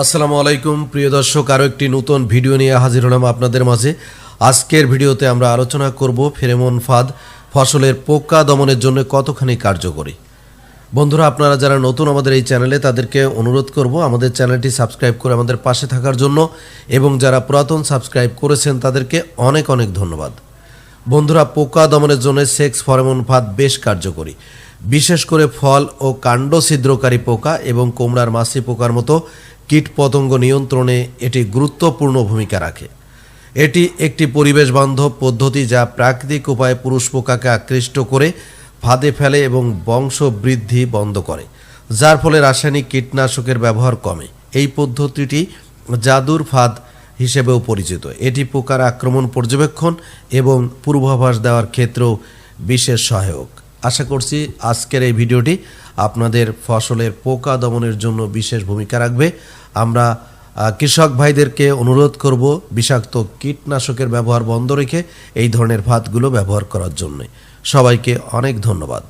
আসসালামু আলাইকুম, প্রিয় দর্শক, আরও একটি নতুন ভিডিও নিয়ে হাজির হলাম আপনাদের মাঝে। আজকের ভিডিওতে আমরা আলোচনা করব ফেরেমন ফাদ ফসলের পোকা দমনের জন্য কতখানি কার্যকরী। বন্ধুরা, আপনারা যারা নতুন আমাদের এই চ্যানেলে, তাদেরকে অনুরোধ করব আমাদের চ্যানেলটি সাবস্ক্রাইব করে আমাদের পাশে থাকার জন্য এবং যারা পুরাতন সাবস্ক্রাইব করেছেন, তাদেরকে অনেক অনেক ধন্যবাদ। বন্ধুরা, পোকা দমনের জন্য সেক্স ফরেমন ফাঁদ বেশ কার্যকরী। বিশেষ করে ফল ও কাণ্ড ছিদ্রকারী পোকা এবং কোমড়ার মাছি পোকার মতো কীট পতঙ্গ নিয়ন্ত্রণে এটি গুরুত্বপূর্ণ ভূমিকা রাখে। এটি একটি পরিবেশ বান্ধব পদ্ধতি যা প্রাকৃতিক উপায়ে পুরুষ পোকাকে আকৃষ্ট করে, ফাঁদে ফেলে এবং বংশ বৃদ্ধি বন্ধ করে, যার ফলে রাসায়নিক কীটনাশকের ব্যবহার কমে। এই পদ্ধতিটি জাদুর ফাঁদ হিসেবেও পরিচিত। এটি পোকার আক্রমণ পর্যবেক্ষণ এবং পূর্বাভাস দেওয়ার ক্ষেত্রেও বিশেষ সহায়ক। আশা করছি আজকের এই ভিডিওটি আপনাদের ফসলের পোকা দমনের জন্য বিশেষ ভূমিকা রাখবে। আমরা কৃষক ভাইদেরকে অনুরোধ করব বিষাক্ত কীটনাশকের ব্যবহার বন্ধ রেখে এই ধরনের ভাতগুলো ব্যবহার করার জন্য। সবাইকে অনেক ধন্যবাদ।